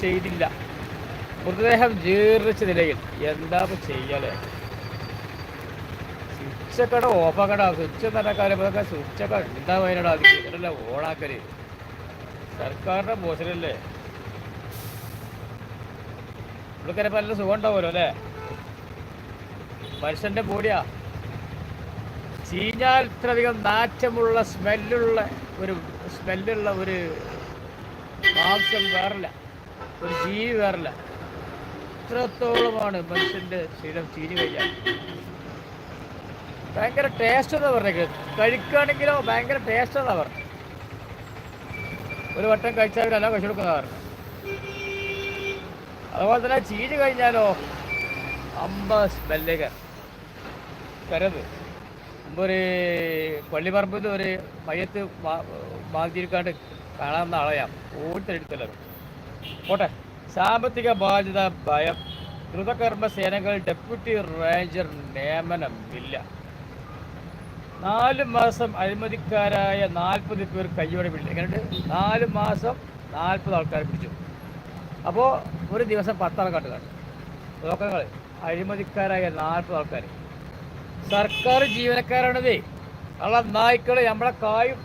ചെയ്തില്ല. മൃതദേഹം ജീർണിച്ച നിലയിൽ എന്താ ചെയ്യലേ? സ്വിച്ചക്കട ഓഫാക്കട. സ്വിച്ച് തന്നെ കാര്യം ഇതൊക്കെ സ്വിച്ചൊക്കെ എന്താ വയനാടാ ഓണാക്കൽ. സർക്കാരിന്റെ മോശനല്ലേ? ഇവിടെ നല്ല സുഖം ഉണ്ടാവുമല്ലോ അല്ലേ? മനുഷ്യന്റെ ബോഡിയാ. ചീഞ്ഞാൽ ഇത്രയധികം നാറ്റമുള്ള സ്മെല്ലുള്ള ഒരു സ്മെല്ലുള്ള ഒരു മാംസം വേറില്ല. ഒരു ജീവി വേറില്ല. ഇത്രത്തോളമാണ് മനുഷ്യന്റെ ശരീരം ചീഞ്ഞു കഴിഞ്ഞാൽ. ഭയങ്കര ടേസ്റ്റ് എന്നാ പറഞ്ഞേക്ക് കഴിക്കുകയാണെങ്കിലോ ഭയങ്കര ടേസ്റ്റ് എന്നാ പറഞ്ഞു. ഒരു വട്ടം കഴിച്ചാൽ അല്ല കഴിച്ചു കൊടുക്കുന്ന പറഞ്ഞു. അതുപോലെ തന്നെ ചീഞ്ഞ് കഴിഞ്ഞാലോ അമ്പ സ്മെല്ലുകൾ കരത്. ഒരു പള്ളിപ്പറമ്പിൽ നിന്ന് ഒരു മയത്ത് മാതിരിക്കാണ്ട് കാണാവുന്ന ആളെയാം. ഓടിത്തെടുത്തല്ലോ പോട്ടെ. സാമ്പത്തിക ബാധ്യത ഭയം ദ്രുതകർമ്മ സേനകൾ ഡെപ്യൂട്ടി റേഞ്ചർ നിയമനം ഇല്ല. നാല് മാസം അഴിമതിക്കാരായ നാൽപ്പത് പേർ കയ്യോടെ പിടിച്ചു എങ്ങനെയുണ്ട്? നാല് മാസം നാൽപ്പത് ആൾക്കാർ പിടിച്ചു. അപ്പോൾ ഒരു ദിവസം പത്താൾക്കാട്ട് കാണും. നോക്കങ്ങൾ അഴിമതിക്കാരായ നാൽപ്പത് ആൾക്കാർ സർക്കാർ ജീവനക്കാരാണതേ. ഉള്ള നായ്ക്കൾ നമ്മളെ കായും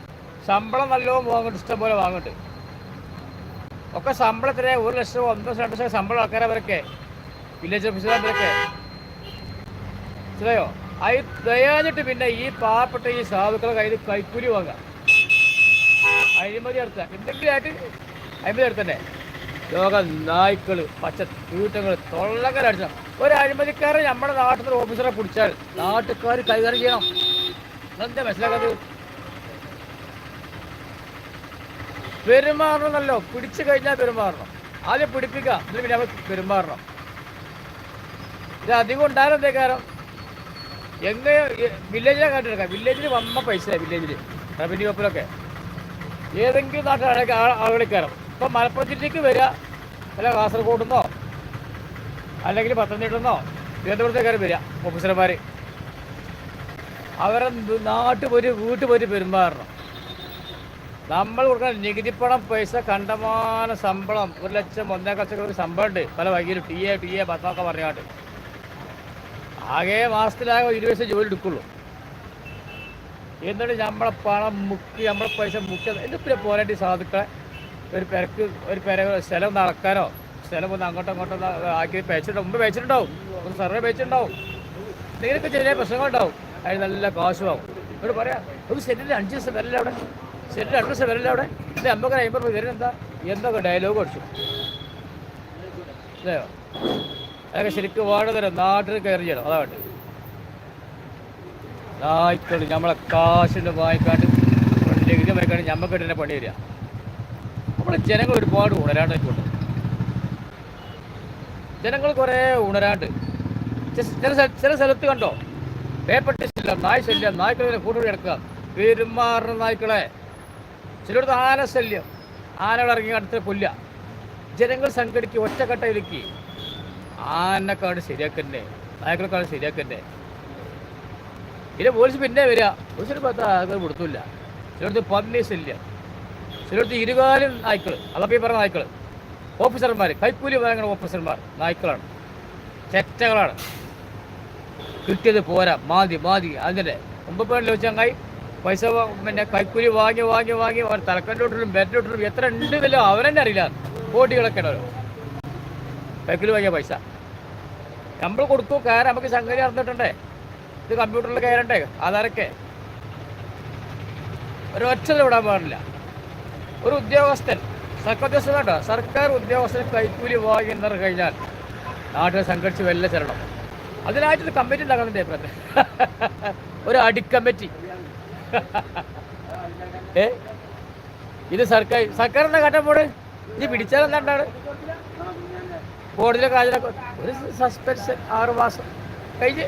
ശമ്പളം നല്ലോണം വാങ്ങുന്നുണ്ട് ഇഷ്ടംപോലെ വാങ്ങുന്നുണ്ട്. ഒക്കെ ശമ്പളത്തിന് ഒരു ലക്ഷം ഒന്നര രണ്ട് ലക്ഷം ശമ്പളം ആൾക്കാരെ അവരൊക്കെ വില്ലേജ് ഓഫീസർമാരൊക്കെ മനസ്സിലായോ? അത് ദയാഞ്ഞിട്ട് പിന്നെ ഈ പാവപ്പെട്ട ഈ സാധുക്കളെ കയ്യിൽ കൈക്കൂലി വാങ്ങാം അഴിമതി നടത്തുക. എന്തെങ്കിലും ആയിട്ട് അഴിമതി നടത്തണ്ടേ? ലോക നായ്ക്കൾ പച്ച തീട്ടങ്ങൾ തൊള്ളകരടിച്ച ഒരു അഴിമതിക്കാരൻ നമ്മുടെ നാട്ടിൽ ഓഫീസറെ പിടിച്ചാൽ നാട്ടുകാർ കൈകാര്യം ചെയ്യണം. എന്താ മനസ്സിലാക്കാത്തത്? പെരുമാറണമല്ലോ. പിടിച്ചു കഴിഞ്ഞാൽ പെരുമാറണം. ആദ്യം പിടിപ്പിക്കുക എന്നിട്ട് പിന്നെ അവർ പെരുമാറണം. ഇത് അധികം എന്തേ കാരണം? എങ്ങനെ വില്ലേജിലെ കാട്ടിയെടുക്കാം വില്ലേജിൽ വന്ന പൈസ വില്ലേജിൽ റവന്യൂ വകുപ്പിലൊക്കെ ഏതെങ്കിലും നാട്ടിലാണെങ്കിൽ ആളുകളിൽ കയറും. ഇപ്പം മലപ്പുറം ജില്ലയ്ക്ക് വരിക. അല്ല കാസർഗോഡ് നിന്നോ അല്ലെങ്കിൽ പത്തനംതിട്ട നിന്നോ തിരുവനന്തപുരത്തേക്കാർ വരിക. ഓഫീസർമാർ അവരെ നാട്ടിൽ പോയി വീട്ടിൽ പോയിട്ട് പെരുമാറണം. നമ്മൾ കൊടുക്കുന്ന നികുതി പണം പൈസ കണ്ടമാന ശമ്പളം ഒരു ലക്ഷം ഒന്നേ ലക്ഷം ശമ്പളം ഉണ്ട്. പല വൈകിലും ടി എ ടി എ പത്തൊക്കെ പറഞ്ഞാട്ട്. ആകെ മാസത്തിലാകെ ഇരുപത് പൈസ ജോലി എടുക്കുള്ളൂ. എന്നിട്ട് നമ്മളെ പണം മുക്കി നമ്മളെ പൈസ മുക്കി പിന്നെ പോരാട്ടി സാധുക്കളെ ഒരു പെരക്ക് ഒരു പെര സ്ഥലം നടക്കാനോ സ്ഥലം ഒന്ന് അങ്ങോട്ടും ഇങ്ങോട്ടും ഒന്ന് ആക്കി പേച്ചിട്ടുണ്ടോ മുമ്പ് പേച്ചിട്ടുണ്ടാവും ഒന്ന് സർവേ പേച്ചിട്ടുണ്ടാവും എന്തെങ്കിലുമൊക്കെ ചെറിയ പ്രശ്നങ്ങളുണ്ടാവും. അതിന് നല്ല കാശുമാവും ഇവിടെ പറയാം ഒരു സെറ്റിൽ അഞ്ച് ദിവസം വരല്ലേ അവിടെ? സെറ്റിന് അഡ്രസ് വരില്ല അവിടെ. ഇത് അമ്പക്കര അമ്പത് രൂപ എന്താ? എന്തൊക്കെ ഡയലോഗ് അടിച്ചു. അതെയോ അതൊക്കെ ശരിക്കും വേണ്ടതരം നാട്ടിൽ കയറി ചെയ്യണം അതാ വേണ്ടത്. നായ്ക്കൾ നമ്മളെ കാശിന്റെ വാങ്ങിക്കാണ്ട് നികുതി വാങ്ങിക്കാണ്ട് ഞമ്മക്ക് തന്നെ പണി വരിക. നമ്മളെ ജനങ്ങൾ ഒരുപാട് ഉണരാണ്ട് നിൽക്കുന്നുണ്ട് ജനങ്ങൾ കുറേ ഉണരാണ്ട്. ചില ചില സ്ഥലത്ത് കണ്ടോ? പേപ്പർ ടെസ്റ്റ് നായ് ശല്യം നായ്ക്കളെ കൂടുതൽ കിടക്കുക പെരുമാറുന്ന നായ്ക്കളെ. ചിലയിടത്ത് ആന ശല്യം. ആനകൾ ഇറങ്ങി അടുത്ത് പുല്ല. ജനങ്ങൾ സംഘടിക്കുക ഒറ്റക്കെട്ടയിലേക്ക് ആനക്കാട് ശരിയാക്കണ്ടേ? നായക്കളക്കാട് ശരിയാക്കണ്ടേ? പിന്നെ പോലീസ് പിന്നെ വരിക പോലീസിന് പത്ത് കൊടുത്തില്ല. ചിലടത്ത് പന്നി ശല്യം. ചിലടത്ത് ഇരുകാലും നായ്ക്കൾ അതൊക്കെ പറഞ്ഞ നായ്ക്കൾ ഓഫീസർമാർ കൈക്കൂലി വാങ്ങുന്ന ഓഫീസർമാർ നായ്ക്കളാണ്. ചെറ്റകളാണ്. കിട്ടിയത് പോരാ. മാതി മാതി അതിന്റെ മുമ്പ് പേരിൽ വെച്ചങ്ങായി പൈസ പിന്നെ കൈക്കൂലി വാങ്ങി വാങ്ങി വാങ്ങി അവർ തലക്കണ്ടോട്ടും ബെറ്റോട്ടിലും എത്ര ഉണ്ട് വല്ലോ അവരെന്നെ അറിയില്ല. ഉണ്ടല്ലോ കൈക്കൂലി വാങ്ങിയ പൈസ. നമ്മൾ കൊടുത്തു കയറാൻ നമുക്ക് സംഗതി നടന്നിട്ടുണ്ടേ ഇത് കമ്പ്യൂട്ടറിൽ കയറണ്ടേ ആധാരൊക്കെ ഒരു ഒറ്റ വിടാൻ പാടില്ല. ഒരു ഉദ്യോഗസ്ഥൻ സർക്കാർ ഉദ്യോഗസ്ഥൻ കേട്ടോ സർക്കാർ ഉദ്യോഗസ്ഥൻ കൈക്കൂലി വാങ്ങി എന്ന് കഴിഞ്ഞാൽ നാട്ടിൽ സംഘടിച്ച് വെല്ല ചെല്ലണം അതിനായിട്ടൊരു കമ്മിറ്റി അഭിപ്രായത്തിൽ ഒരു അടിക്കമ്മിറ്റി ഏ? ഇത് സർക്കാർ സർക്കാരിന്റെ കട്ടപ്പോട് ഇത് പിടിച്ചാൽ എന്താണ് കോടതിയിലൊക്കെ ഒരു സസ്പെൻഷൻ ആറ് മാസം. കഴിഞ്ഞ്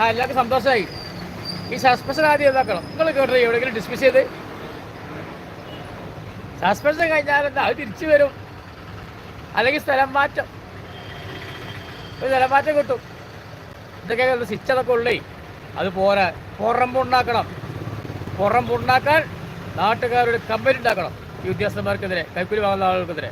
ആ എല്ലാവർക്കും സന്തോഷമായി ഈ സസ്പെൻഷൻ ആദ്യം ഇതാക്കണം. നിങ്ങൾ കേട്ടോ എവിടെയെങ്കിലും ഡിസ്മിസ് ചെയ്ത്? സസ്പെൻഷൻ കഴിഞ്ഞാൽ എന്താ? അത് തിരിച്ചു വരും. അല്ലെങ്കിൽ സ്ഥലം മാറ്റം. ഒരു സ്ഥലം മാറ്റം കിട്ടും. ഇതൊക്കെ അതൊക്കെ ഉള്ളേ. അത് പോരാ. പുറമ്പ് ഉണ്ടാക്കണം. പുറമ്പ് ഉണ്ടാക്കാൻ നാട്ടുകാരുടെ കമ്പനി ഉണ്ടാക്കണം. ഈ ഉദ്യോഗസ്ഥന്മാർക്കെതിരെ കൈക്കൂലി വാങ്ങുന്ന ആളുകൾക്കെതിരെ.